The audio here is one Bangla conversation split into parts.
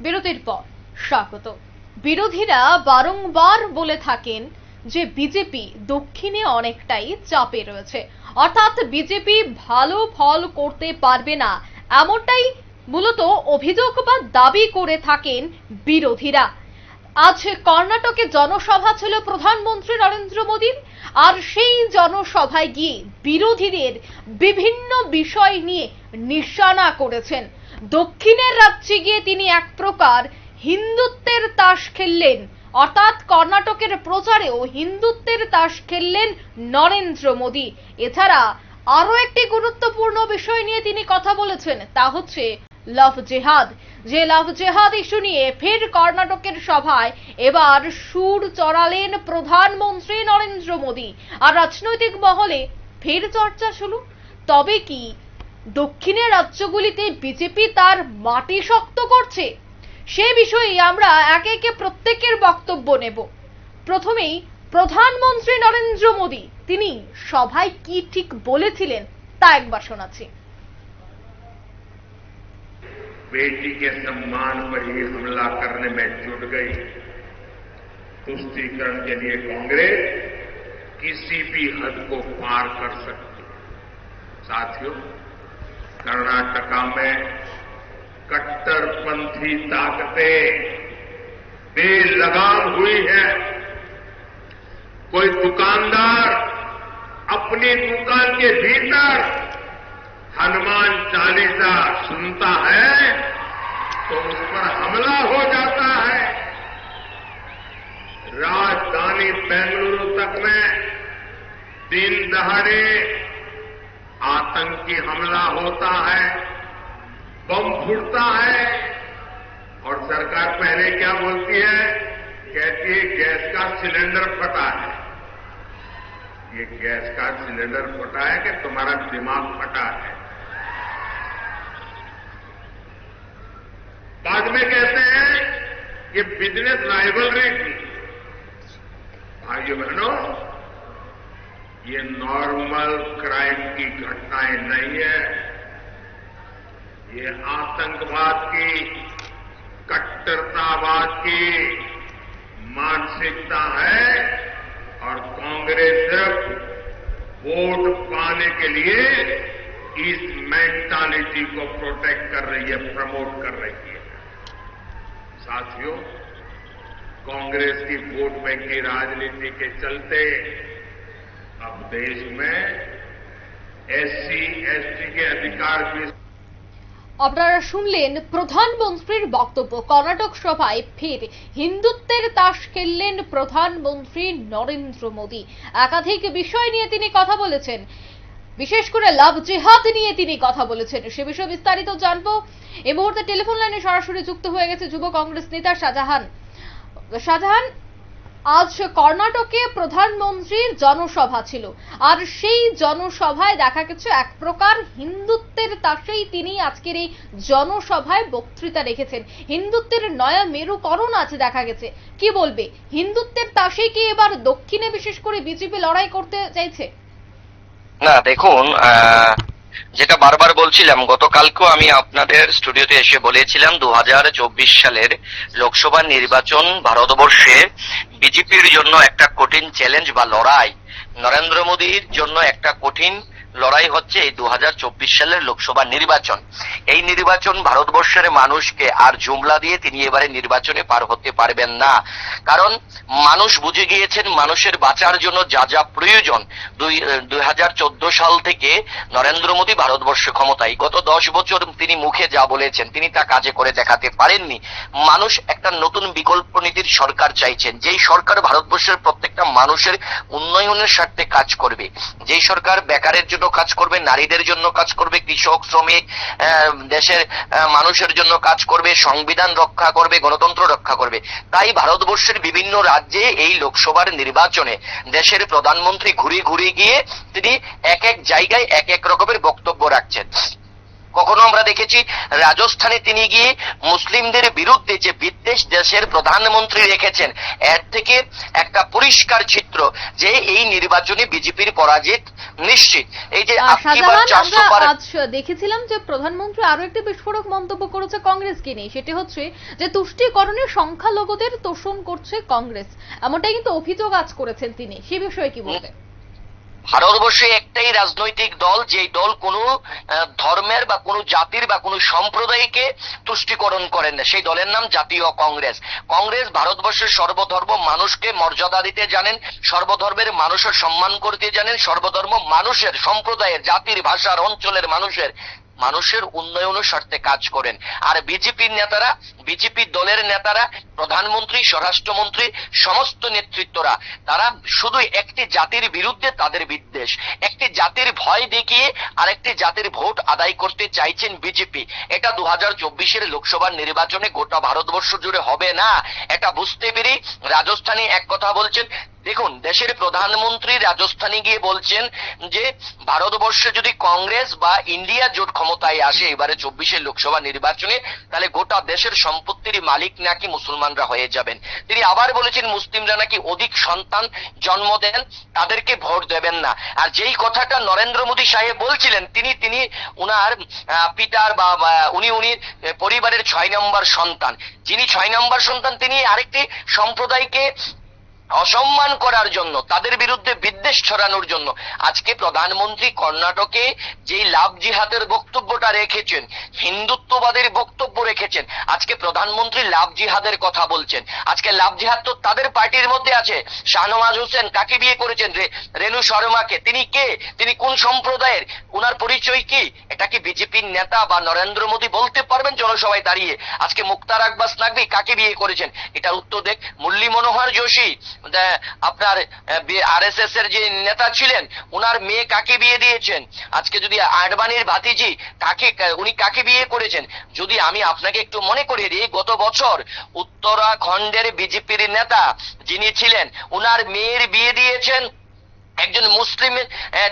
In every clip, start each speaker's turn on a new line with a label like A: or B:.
A: বিরতির পর। স্বাগত। বিরোধীরা বারংবার বলে থাকেন যে বিজেপি দক্ষিণে অনেকটাই চাপে রয়েছে। অর্থাৎ বিজেপি ভালো ফল করতে পারবে না, এমনটাই মূলত অভিযোগ বা দাবি করে থাকেন বিরোধীরা। আজ কর্ণাটকে জনসভা ছিল প্রধানমন্ত্রী নরেন্দ্র মোদীর, আর সেই জনসভায় গিয়ে বিরোধীদের বিভিন্ন বিষয় নিয়ে নিশানা করেছেন। দক্ষিণের রাজ্যে গিয়ে তিনি এক প্রকার হিন্দুত্বের তাস খেললেন। অর্থাৎ কর্ণাটকের প্রচারেও হিন্দুত্বের তাস খেললেন নরেন্দ্র মোদী। এছাড়া আরও একটি গুরুত্বপূর্ণ বিষয় নিয়ে তিনি কথা বলেছেন, তা হচ্ছে লাভ জেহাদ। যে লাভ জেহাদ ইস্যু নিয়ে ফের কর্ণাটকের সভায় এবার সুর চড়ালেন প্রধানমন্ত্রী নরেন্দ্র মোদী। আর রাজনৈতিক মহলে ফের চর্চা শুরু তবে কি দক্ষিণের রাজ্যগুলিতে বিজেপি তার মাটি শক্ত করছে সে বিষয়ে আমরা একে একে প্রত্যেকের বক্তব্য নেব প্রথমেই প্রধানমন্ত্রী নরেন্দ্র মোদী তিনি সভায় কি ঠিক বলেছিলেন তা একবার শোনাচ্ছি
B: बेटी के सम्मान पर ही हमला करने में जुट गई तुष्टीकरण के लिए कांग्रेस किसी भी हद को पार कर सकती है साथियों कर्नाटका में कट्टरपंथी ताकतें बेलगाम हुई है। कोई दुकानदार अपनी दुकान के भीतर हनुमान चालीसा सुनता है तो उस पर हमला हो जाता है। राजधानी बेंगलुरु तक में दिन दहाड़े आतंकी हमला होता है, बम फूटता है। और सरकार पहले क्या बोलती है? कहती है, गैस का सिलेंडर फटा है। ये गैस का सिलेंडर फटा है कि तुम्हारा दिमाग फटा है? बाद में कहते हैं, ये बिज़नेस राइवलरी थी। भाइयों बहनों ये नॉर्मल क्राइम की घटनाएँ नहीं है। ये आतंकवाद की, कट्टरतावाद की मानसिकता है और कांग्रेस सिर्फ़ वोट पाने के लिए इस मेंटालिटी को प्रोटेक्ट कर रही है प्रमोट कर रही है। साथियों, कांग्रेस की वोट बैंक की राजनीति के चलते अब देश में एससी एसटी के अधिकार भी
A: আপনারা শুনলেন প্রধানমন্ত্রীর বক্তব্য কর্ণাটক সভায় ফের হিন্দুত্বের তাস খেললেন প্রধানমন্ত্রী নরেন্দ্র মোদী একাধিক বিষয় নিয়ে তিনি কথা বলেছেন বিশেষ করে লাভ জেহাদ নিয়ে তিনি কথা বলেছেন সে বিষয়ে বিস্তারিত জানবো এই মুহূর্তে টেলিফোন লাইনে সরাসরি যুক্ত হয়ে গেছে যুব কংগ্রেস নেতা শাহজাহান শাহজাহান আজ কর্ণাটকে প্রধানমন্ত্রীর জনসভা ছিল। আর সেই জনসভায় দেখা গেছে এক প্রকার হিন্দুত্বের তাসেই তিনি আজকের এই জনসভায় বক্তৃতা রেখেছেন। হিন্দুত্বের নয়া মেরুকরণ আছে দেখা গেছে। কি বলবে? হিন্দুত্বের তাসেই কি এবার দক্ষিণে বিশেষ করে বিজেপি লড়াই করতে চাইছে?
C: না, দেখুন যেটা বারবার বলছিলাম, গতকালকেও আমি আপনাদের স্টুডিওতে এসে বলেছিলাম দু হাজার চব্বিশ সালের লোকসভা নির্বাচন ভারতবর্ষে বিজেপির জন্য একটা কঠিন চ্যালেঞ্জ বা লড়াই, নরেন্দ্র মোদীর জন্য একটা কঠিন লড়াই হচ্ছে এই দুই হাজার চব্বিশ সালের লোকসভা নির্বাচন। এই নির্বাচন ভারতবর্ষের মানুষকে আর জুমলা দিয়ে তিনি এবারে নির্বাচনে পার হতে পারবেন না। কারণ মানুষ বুঝে গিয়েছেন মানুষের বাঁচার জন্য যা যা প্রয়োজন। দুই সাল থেকে নরেন্দ্র মোদী ভারতবর্ষে ক্ষমতায়। গত দশ বছর তিনি মুখে যা বলেছেন, তিনি তা কাজে করে দেখাতে পারেননি। মানুষ একটা নতুন বিকল্প নীতির সরকার চাইছেন। যেই সরকার ভারতবর্ষের প্রত্যেকটা মানুষের উন্নয়নের স্বার্থে কাজ করবে, যেই সরকার বেকারের জন্য কাজ করবে, নারীদের জন্য কাজ করবে, কৃষক, শ্রমিক দেশের মানুষের জন্য কাজ করবে, সংবিধান রক্ষা করবে, গণতন্ত্র রক্ষা করবে। তাই ভারতবর্ষের বিভিন্ন রাজ্যে এই লোকসভার নির্বাচনে দেশের প্রধানমন্ত্রী ঘুরে ঘুরে গিয়ে তিনি এক এক জায়গায় এক এক রকমের বক্তব্য রাখছেন। কখনো আমরা দেখেছি রাজস্থানে তিনি গিয়ে মুসলিমদের বিরুদ্ধে যে বিদ্বেষ দেশের প্রধানমন্ত্রী রেখেছেন এর থেকে একটা পরিষ্কার চিত্র যে এই নির্বাচনে বিজেপির পরাজিত নিশ্চিত। এই যে
A: দেখেছিলাম যে প্রধানমন্ত্রী আরও একটি বিস্ফোরক মন্তব্য করেছে কংগ্রেস কংগ্রেসকে নিয়ে। সেটি হচ্ছে যে তুষ্টিকরণে সংখ্যালঘুদের তোষণ করছে কংগ্রেস। এমনটাই কিন্তু অভিযোগ আজ করেছেন তিনি। সে বিষয়ে কি বলবেন?
C: ভারতবর্ষে একটাই রাজনৈতিক দল যে দল কোনো ধর্মের বা কোনো জাতির বা কোনো সম্প্রদায়কে তুষ্টিকরণ করেন না। সেই দলের নাম জাতীয় কংগ্রেস। কংগ্রেস ভারতবর্ষের সর্বধর্ম মানুষকে মর্যাদা দিতে জানেন, সর্বধর্মের মানুষের সম্মান করতে জানেন, সর্বধর্ম মানুষের, সম্প্রদায়ের, জাতির, ভাষার, অঞ্চলের মানুষের মানুষের উন্নয়নের স্বার্থে কাজ করেন। আর বিজেপির নেতারা, বিজেপি দলের নেতারা, প্রধানমন্ত্রী, স্বরাষ্ট্রমন্ত্রী, সমস্ত নেতৃত্বরা, তারা শুধু একটি জাতির বিরুদ্ধে তাদের বিদ্বেষ। একটি জাতির ভয় দেখিয়ে আরেকটি জাতির ভোট আদায় করতে চাইছেন বিজেপি। এটা দু হাজার চব্বিশের লোকসভা নির্বাচনে গোটা ভারতবর্ষ জুড়ে হবে না? এটা বুঝতে পেরে রাজস্থানে এক কথা বলছেন দেখুন, দেশের প্রধানমন্ত্রী রাজস্থানে গিয়ে বলছেন যে, ভারতবর্ষে যদি কংগ্রেস বা ইন্ডিয়া জোট ক্ষমতায় আসে এবারে চব্বিশের লোকসভা নির্বাচনে, তাহলে গোটা দেশের সম্পত্তির মালিক নাকি মুসলমানরা হয়ে যাবেন। তিনি আবার বলেছেন, মুসলিমরা নাকি অধিক সন্তান জন্ম দেন, তাদেরকে ভোট দেবেন না। আর যেই কথাটা নরেন্দ্র মোদী সাহেব বলছিলেন, তিনি তিনি উনার পিতার বা, উনি উনি পরিবারের ছয় নম্বর সন্তান। যিনি ছয় নম্বর সন্তান, তিনি আরেকটি সম্প্রদায়কে অসম্মান করার জন্য, তাদের বিরুদ্ধে বিদ্বেষ ছড়ানোর জন্য আজকে প্রধানমন্ত্রী কর্ণাটকে যেই লাভ জিহাদের বক্তব্যটা রেখেছেন, হিন্দুত্ববাদের বক্তব্য রেখেছেন, আজকে প্রধানমন্ত্রী লাভ জিহাদের কথা বলছেন। আজকে লাভ জিহাদ তো তাদের পার্টির মধ্যে আছে। শাহনওয়াজ হোসেন কাকে বিয়ে করেছেন রে? রেনু শর্মাকে। তিনি কে? তিনি কোন সম্প্রদায়ের? উনার পরিচয় কি? এটা কি বিজেপির নেতা বা নরেন্দ্র মোদী বলতে পারবেন জনসভায় দাঁড়িয়ে? আজকে মুক্তার আকবাস নাকবি কাকে বিয়ে করেছেন? এটার উত্তর দেখ মুরলী মনোহর যোশী। আপনার আরএসএস এর যে নেতা ছিলেন ওনার মেয়ে কাকে বিয়ে দিয়েছেন? আজকে যদি আডবাণীর ভাতিজি কাকে উনি কাকে বিয়ে করেছেন? যদি আমি আপনাকে একটু মনে করিয়ে দিই, গত বছর উত্তরাখণ্ডের বিজেপির নেতা যিনি ছিলেন ওনার মেয়ের বিয়ে দিয়েছেন একজন মুসলিম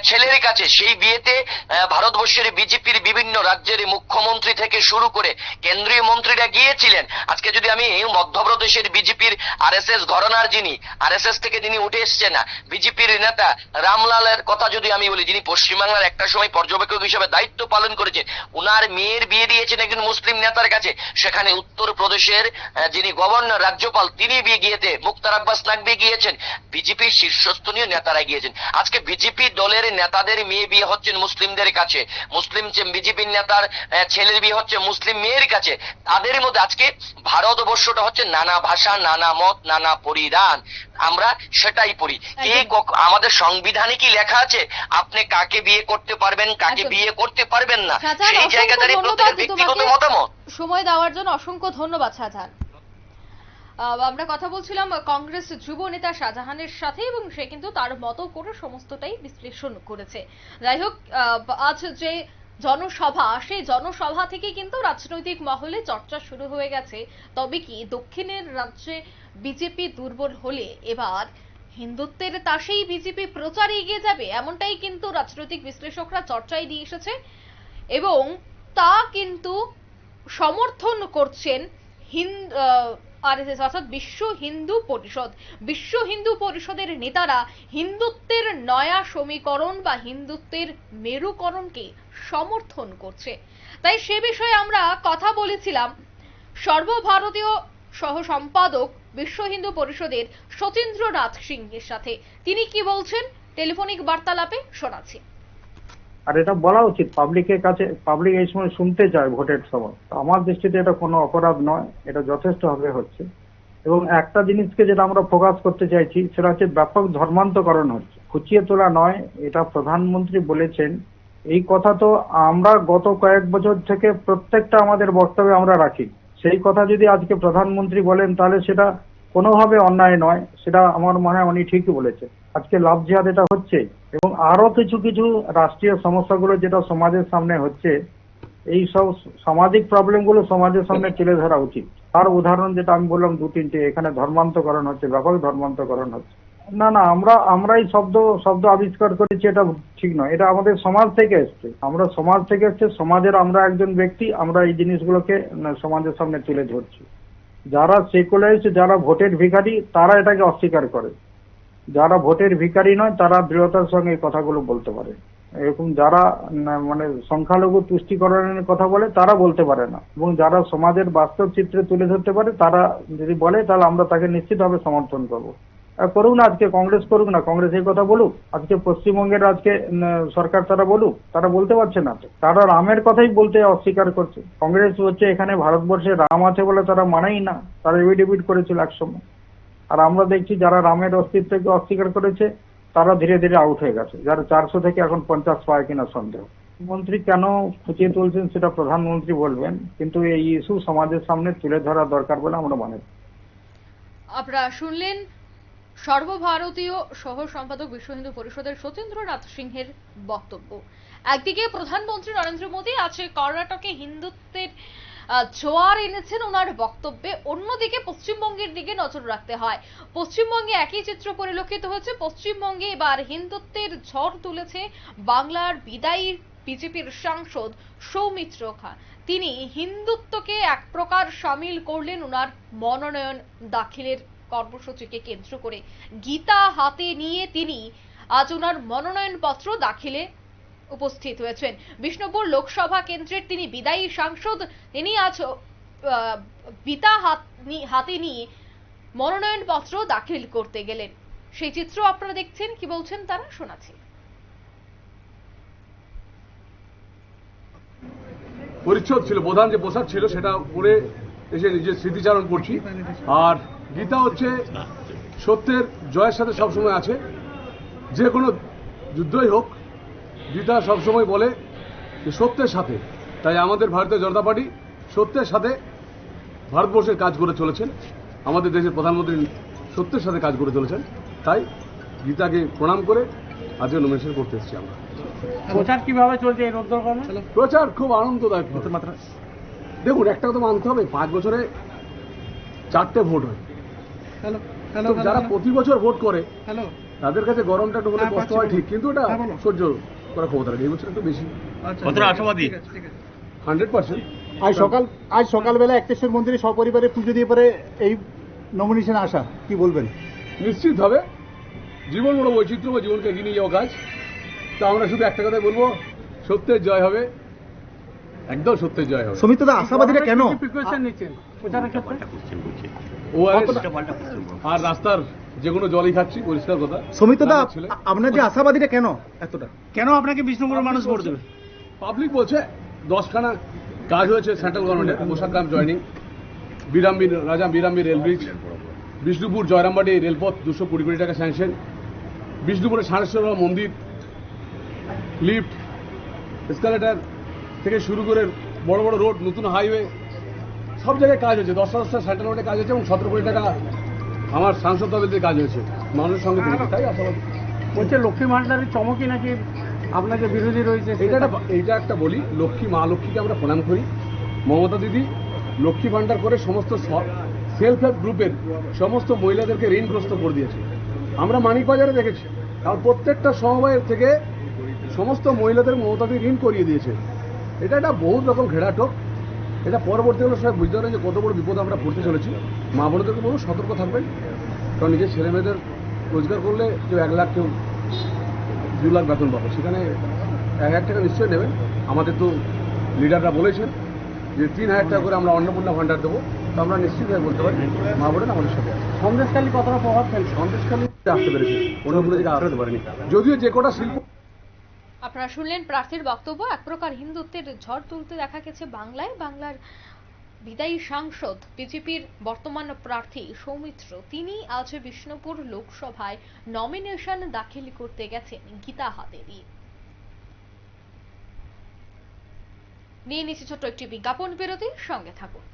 C: ছেলের কাছে। সেই বিয়েতে ভারতবর্ষের বিজেপির বিভিন্ন রাজ্যের মুখ্যমন্ত্রী থেকে শুরু করে কেন্দ্রীয় মন্ত্রীরা গিয়েছিলেন। আজকে যদি আমি মধ্যপ্রদেশের বিজেপির আরএসএস ঘরানার যিনি আরএসএস থেকে যিনি উঠে এসছেন না বিজেপির নেতা রামলালের কথা যদি আমি বলি যিনি পশ্চিমবাংলার একটা সময় পর্যবেক্ষক হিসেবে দায়িত্ব পালন করেছেন উনার মেয়ের বিয়ে দিয়েছেন একজন মুসলিম নেতার কাছে। সেখানে উত্তরপ্রদেশের আহ, যিনি গভর্নর রাজ্যপাল তিনি বিয়ে গিয়েতে মুক্তার আব্বাস নাকবি গিয়েছেন। বিজেপির শীর্ষস্থানীয় নেতারা গিয়েছেন। আজকে বিজেপি দলের নেতাদের মেয়ে বিয়ে হচ্ছেন মুসলিমদের কাছে। মুসলিম বিজেপির নেতার ছেলের বিয়ে হচ্ছে মুসলিম মেয়ের কাছে তাদের মধ্যে আজকে ভারতবর্ষটা হচ্ছে নানা ভাষা নানা মত নানা পরিধান। আমরা সেটাই পড়ি। এই আমাদের সংবিধানে কি লেখা আছে আপনি কাকে বিয়ে করতে পারবেন কাকে বিয়ে করতে পারবেন না। সেই জায়গা দাঁড়িয়ে প্রত্যেকের ব্যক্তিগত মতামত।
A: সময় দেওয়ার জন্য অসংখ্য ধন্যবাদ আহ, আমরা কথা বলছিলাম কংগ্রেস যুব নেতা শাহজাহানের সাথে এবং সে কিন্তু তার মতো করে সমস্তটাই বিশ্লেষণ করেছে। যাই হোক আজ যে জনসভা, সেই জনসভা থেকে কিন্তু রাজনৈতিক মহলে চর্চা শুরু হয়ে গেছে। তবে কি দক্ষিণের রাজ্যে বিজেপি দুর্বল হলে এবার হিন্দুত্বের তাসেই বিজেপি প্রচারে এগিয়ে যাবে, এমনটাই কিন্তু রাজনৈতিক বিশ্লেষকরা চর্চায় দিয়ে এসেছে এবং তা কিন্তু সমর্থন করছেন হিন্দ আরএসএস অর্থাৎ বিশ্ব হিন্দু পরিষদ। বিশ্ব হিন্দু পরিষদের নেতারা হিন্দুত্বের নয়া সমীকরণ বা হিন্দুত্বের মেরুকরণকে সমর্থন করছে। তাই সে বিষয়ে আমরা কথা বলেছিলাম। সর্বভারতীয় সহ সম্পাদক বিশ্ব হিন্দু পরিষদের সতীন্দ্রনাথ সিংহের সাথে। তিনি কি বলছেন? টেলিফোনিক বার্তালাপে শোনাচ্ছি।
D: আর এটা বলা উচিত পাবলিকের কাছে পাবলিক এই সময় শুনতে চায় ভোটের সময়। আমার দৃষ্টিতে এটা কোনো অপরাধ নয়, এটা যথেষ্টভাবে হচ্ছে। এবং একটা জিনিসকে যেটা আমরা ফোকাস করতে চাইছি, সেটা হচ্ছে ব্যাপক ধর্মান্তকরণ হচ্ছে। খুঁচিয়ে তোলা নয়, এটা প্রধানমন্ত্রী বলেছেন। এই কথা তো আমরা গত কয়েক বছর থেকে প্রত্যেকটা আমাদের বক্তব্যে আমরা রাখি। সেই কথা যদি আজকে প্রধানমন্ত্রী বলেন, তাহলে সেটা কোনোভাবে অন্যায় নয়, সেটা আমার মনে হয় উনি ঠিকই বলেছে আজকে লাভ জিহাদ এটা হচ্ছে, এবং আরও কিছু কিছু রাষ্ট্রীয় সমস্যাগুলো যেটা সমাজের সামনে হচ্ছে, এই সব সামাজিক প্রবলেমগুলো সমাজের সামনে তুলে ধরা উচিত। তার উদাহরণ যেটা আমি বললাম দু তিনটে, এখানে ধর্মান্তকরণ হচ্ছে, ব্যাপক ধর্মান্তকরণ হচ্ছে। না না, আমরা, আমরাই শব্দ শব্দ আবিষ্কার করেছি, এটা ঠিক নয়। এটা আমাদের সমাজ থেকে এসছে। আমরা সমাজ থেকে এসছে, সমাজের আমরা একজন ব্যক্তি, আমরা এই জিনিসগুলোকে সমাজের সামনে তুলে ধরছি। যারা সেকুলারিস্ট যারা ভোটের ভিখারি, তারা এটাকে অস্বীকার করে। যারা ভোটের ভিখারি নয়, তারা দৃঢ়তার সঙ্গে এই কথাগুলো বলতে পারে। এরকম যারা মানে সংখ্যালঘু তুষ্টিকরণের কথা বলে, তারা বলতে পারে না। এবং যারা সমাজের বাস্তব চিত্রে তুলে ধরতে পারে, তারা যদি বলে, তাহলে আমরা তাকে নিশ্চিতভাবে সমর্থন করব। করুক না, আজকে কংগ্রেস করুক না, কংগ্রেস এই কথা বলুক, আজকে পশ্চিমবঙ্গের আজকে সরকার তারা বলুক, তারা বলতে পারছে না। তারা রামের কথাই বলতে অস্বীকার করছে। কংগ্রেস হচ্ছে এখানে ভারতবর্ষে রাম আছে বলে তারা মানেই না, তারা এভিডেভিট করেছিল একসময়। আর আমরা দেখছি যারা রামের অস্তিত্বকে অস্বীকার করেছে, তারা ধীরে ধীরে আউট হয়ে গেছে। যারা চারশো থেকে এখন পঞ্চাশ পায় কিনা সন্দেহ। মন্ত্রী কেন খুঁচিয়ে তুলছেন সেটা প্রধানমন্ত্রী বলবেন, কিন্তু এই ইস্যু সমাজের সামনে তুলে ধরা দরকার বলে আমরা মনে করি।
A: আপনারা শুনলেন সর্বভারতীয় সহ সম্পাদক বিশ্ব হিন্দু পরিষদের সতীন্দ্রনাথ সিংহের বক্তব্য। একদিকে প্রধানমন্ত্রী নরেন্দ্র মোদী আছে কর্ণাটকে হিন্দুত্বের জোয়ার এনেছেন ওনার বক্তব্যে। অন্যদিকে পশ্চিমবঙ্গের দিকে নজর রাখতে হয়। পশ্চিমবঙ্গে একই চিত্র পরিলক্ষিত হয়েছে। পশ্চিমবঙ্গে এবার হিন্দুত্বের ঝড় তুলেছে বাংলার বিদায়ী বিজেপির সাংসদ সৌমিত্র খান তিনি হিন্দুত্বকে এক প্রকার সামিল করলেন ওনার মনোনয়ন দাখিলের কর্মসূচিকে কেন্দ্র করে গীতা হাতে নিয়ে তিনি আজ ওনার মনোনয়নপত্র দাখিলে উপস্থিত হয়েছেন। বিষ্ণুপুর লোকসভা কেন্দ্রের তিনি বিদায়ী সাংসদ, তিনি আজ গীতা হাতে নিয়ে মনোনয়নপত্র দাখিল করতে গেলেন। সেই চিত্র আপনারা দেখছেন, কি বলছেন তারা? শোনাচ্ছি।
E: পরিচ্ছদ ছিল, প্রধান যে পোশাক ছিল সেটা পরে এসে নিজের স্মৃতিচারণ করছি। আর গীতা হচ্ছে সত্যের জয়ের সাথে সবসময় আছে। যে কোনো যুদ্ধই হোক গীতা সবসময় বলে যে সত্যের সাথে। তাই আমাদের ভারতীয় জনতা পার্টি সত্যের সাথে ভারতবর্ষের কাজ করে চলেছেন। আমাদের দেশের প্রধানমন্ত্রী সত্যের সাথে কাজ করে চলেছেন। তাই গীতাকে প্রণাম করে আজকে নমিনেশন করতে এসেছি আমরা।
F: প্রচার কীভাবে চলছে এই
E: প্রচার খুব আনন্দদায়ক। দেখুন একটা কথা মানতে হবে পাঁচ বছরে চারটে ভোট হয়। তো যারা প্রতি বছর ভোট করে
F: হ্যালো
E: তাদের কাছে গরমটা একটু হলে
F: হ্যাঁ,
E: কষ্ট হয় ঠিক কিন্তু এটা
F: হ্যাঁ,
E: সহ্য করার ক্ষমতা রাখে এই বছর একটু বেশি।
F: কতটা আশাবাদী?
E: Hundred percent.
G: আজ সকাল আজ সকালবেলা একটেশ্বর মন্দিরে সপরিবারে পুজো দিয়ে পরে এই নমিনেশন আসা কি বলবেন?
E: নিশ্চিত হবে। জীবন বড় বৈচিত্র্য জীবনকে এগিয়ে নিয়ে যাওয়া কাজ। তা আমরা শুধু একটা কথাই বলব সত্যের জয় হবে। একদম সত্যের জয় হবে।
G: সমিত দা আশাবাদীরা কেন?
F: প্রিপারেশন নিচ্ছেন প্রচারের ক্ষেত্রে।
E: ওআরএস আর রাস্তার যে কোনো জলই খাচ্ছি পরিষ্কার কথা।
G: সমিত দা আপনার যে আশাবাদীরা কেন এতটা?
F: কেন আপনাকে বিষ্ণুপুরের মানুষ ভোট দেবে?
E: পাবলিক বলছে দশখানা কাজ হয়েছে সেন্ট্রাল গভর্নমেন্টের পোশাক গ্রাম জয়নিং বিরামবীর রাজা বিরামবীর রেল ব্রিজ বিষ্ণুপুর জয়রামবাড়ি রেলপথ দুশো কুড়ি কোটি টাকা স্যাংশন বিষ্ণুপুরের সারেশ্বর মন্দির লিফট এসকালেটার থেকে শুরু করে বড় বড় রোড নতুন হাইওয়ে সব জায়গায় কাজ হয়েছে। দশটা দশটা সেন্ট্রাল রোডে কাজ হয়েছে এবং সতেরো কোটি টাকা আমার সাংসদ তহবিলে কাজ হয়েছে। মানুষের সঙ্গে পেয়েছে তাই আশাবাদী।
F: বলছে লক্ষ্মী ভান্ডারের চমকই নাকি আপনাকে বিরোধী রয়েছে
E: এটা একটা এইটা একটা বলি লক্ষ্মী মা লক্ষ্মীকে আমরা প্রণাম করি। মমতা দিদি লক্ষ্মী ভান্ডার করে সমস্ত সেলফ হেল্প গ্রুপের সমস্ত মহিলাদেরকে ঋণগ্রস্ত করে দিয়েছে। আমরা মানিক বাজারে দেখেছি কারণ প্রত্যেকটা সমবায়ের থেকে সমস্ত মহিলাদের মমতা দিদি ঋণ করিয়ে দিয়েছে। এটা একটা বহুত রকম ঘেরাটোপ এটা পরবর্তীকালে সবাই বুঝতে পারে যে কত বড় বিপদ আমরা পড়তে চলেছি। মা বোনদেরকে বলব সতর্ক থাকবেন। কারণ নিজের ছেলে মেয়েদের রোজগার করলে কেউ এক লাখ কেউ দু লাখ বেতন পাবো। সেখানে এক হাজার টাকা নিশ্চয়ই নেবেন। আমাদের তো লিডাররা বলেছেন যে তিন হাজার টাকা করে আমরা অন্নপূর্ণা ভান্ডার দেবো। তো আমরা নিশ্চিতভাবে বলতে পারি মা বোনেরা আমাদের সাথে আছে।
F: সন্দেশখালী কতটা প্রভাব ফেলছে?
E: সন্দেশখালী আসতে পেরেছি। অন্যগুলো থেকে আসতে পারেনি। যদিও যে কটা শিল্প
A: আপনারা শুনলেন প্রার্থীর বক্তব্য। এক প্রকার হিন্দুত্বের ঝড় তুলতে দেখা গেছে বাংলায়। বাংলার বিদায়ী সাংসদ, বিজেপির বর্তমান প্রার্থী সৌমিত্র। তিনি আজ বিষ্ণুপুর লোকসভায় নমিনেশন দাখিল করতে গেছেন গীতা হাতে নিয়ে নিচ্ছে ছোট্ট একটি বিজ্ঞাপন বিরতি। সঙ্গে থাকুন।